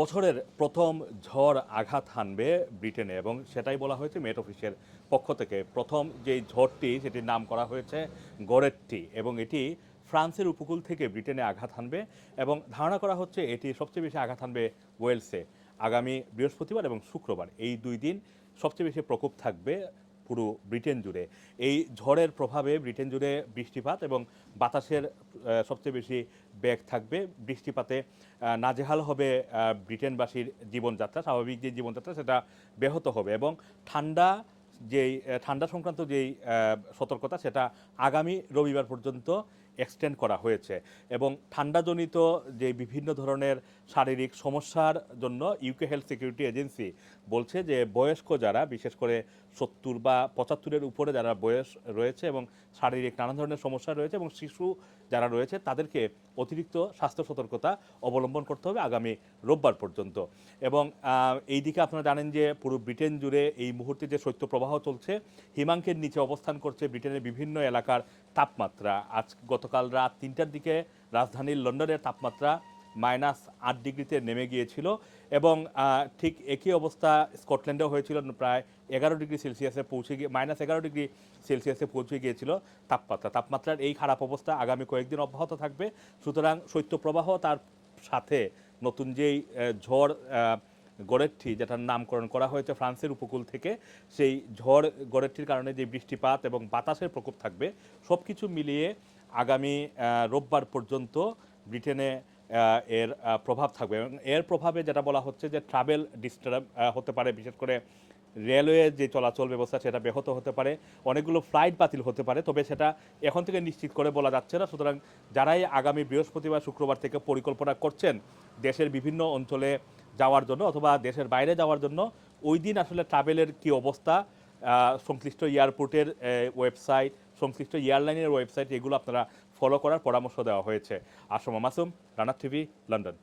বছরের প্রথম ঝড় আঘাত হানবে ব্রিটেনে এবং সেটাই বলা হয়েছে মেট অফিসের পক্ষ থেকে। প্রথম যেই ঝড়টি, সেটির নাম করা হয়েছে গড়েট্টি এবং এটি ফ্রান্সের উপকূল থেকে ব্রিটেনে আঘাত হানবে এবং ধারণা করা হচ্ছে এটি সবচেয়ে বেশি আঘাত হানবে ওয়েলসে। আগামী বৃহস্পতিবার এবং শুক্রবার এই দুই দিন সবচেয়ে বেশি প্রকোপ থাকবে পুরো ব্রিটেন জুড়ে। এই ঝড়ের প্রভাবে ব্রিটেন জুড়ে বৃষ্টিপাত এবং বাতাসের সবচেয়ে বেশি ব্যাগ থাকবে বৃষ্টিপাতে। নাজেহাল হবে ব্রিটেনবাসীর জীবনযাত্রা, স্বাভাবিক যে জীবনযাত্রা সেটা ব্যাহত হবে এবং ঠান্ডা যেই ঠান্ডা সংক্রান্ত যেই সতর্কতা সেটা আগামী রবিবার পর্যন্ত এক্সটেন্ড করা হয়েছে এবং ঠান্ডাজনিত যে বিভিন্ন ধরনের শারীরিক সমস্যার জন্য ইউকে হেলথ সিকিউরিটি এজেন্সি বলছে যে বয়স্ক যারা, বিশেষ করে সত্তর বা পঁচাত্তরের উপরে যারা বয়স রয়েছে এবং শারীরিক নানান ধরনের সমস্যা রয়েছে এবং শিশু যারা রয়েছে, তাদেরকে অতিরিক্ত স্বাস্থ্য সতর্কতা অবলম্বন করতে হবে আগামী রোববার পর্যন্ত। এবং এই দিকে আপনারা জানেন যে পুরো ব্রিটেন জুড়ে এই মুহূর্তে যে শৈত্যপ্রবাহ চলছে হিমাঙ্কের নিচে অবস্থান করছে ব্রিটেনের বিভিন্ন এলাকার তাপমাত্রা। আজ গতকাল রাত তিনটার দিকে রাজধানীর লন্ডনের তাপমাত্রা মাইনাস আট ডিগ্রিতে নেমে গিয়েছিল এবং ঠিক একই অবস্থা স্কটল্যান্ডেও হয়েছিল, প্রায় এগারো ডিগ্রি সেলসিয়াসে পৌঁছে গিয়ে, মাইনাস এগারো ডিগ্রি সেলসিয়াসে পৌঁছে গিয়েছিল তাপমাত্রা। তাপমাত্রার এই খারাপ অবস্থা আগামী কয়েকদিন অব্যাহত থাকবে। সুতরাং শৈত্যপ্রবাহ তার সাথে নতুন যেই ঝড় গড়েট্টি, যেটার নামকরণ করা হয়েছে ফ্রান্সের উপকূল থেকে, সেই ঝড়, গড়েট্টির কারণে যে বৃষ্টিপাত এবং বাতাসের প্রকোপ থাকবে সব কিছু মিলিয়ে আগামী রোববার পর্যন্ত ব্রিটেনে এর প্রভাব থাকবে। এবং এর প্রভাবে যেটা বলা হচ্ছে যে ট্রাভেল ডিস্টার্ব হতে পারে, বিশেষ করে রেলওয়ে যে চলাচল ব্যবস্থা, সেটা ব্যাহত হতে পারে, অনেকগুলো ফ্লাইট বাতিল হতে পারে, তবে সেটা এখন থেকে নিশ্চিত করে বলা যাচ্ছে না। সুতরাং যারাই আগামী বৃহস্পতিবার, শুক্রবার থেকে পরিকল্পনা করছেন দেশের বিভিন্ন অঞ্চলে যাওয়ার জন্য অথবা দেশের বাইরে যাওয়ার জন্য, ওই দিন আসলে ট্রাভেলের কি অবস্থা সংশ্লিষ্ট এয়ারপোর্টের ওয়েবসাইট সংশ্লিষ্ট এয়ারলাইনের ওয়েবসাইট এগুলো আপনারা ফলো করার পরামর্শ দেওয়া হয়েছে। Asma Masum Rana TV, London.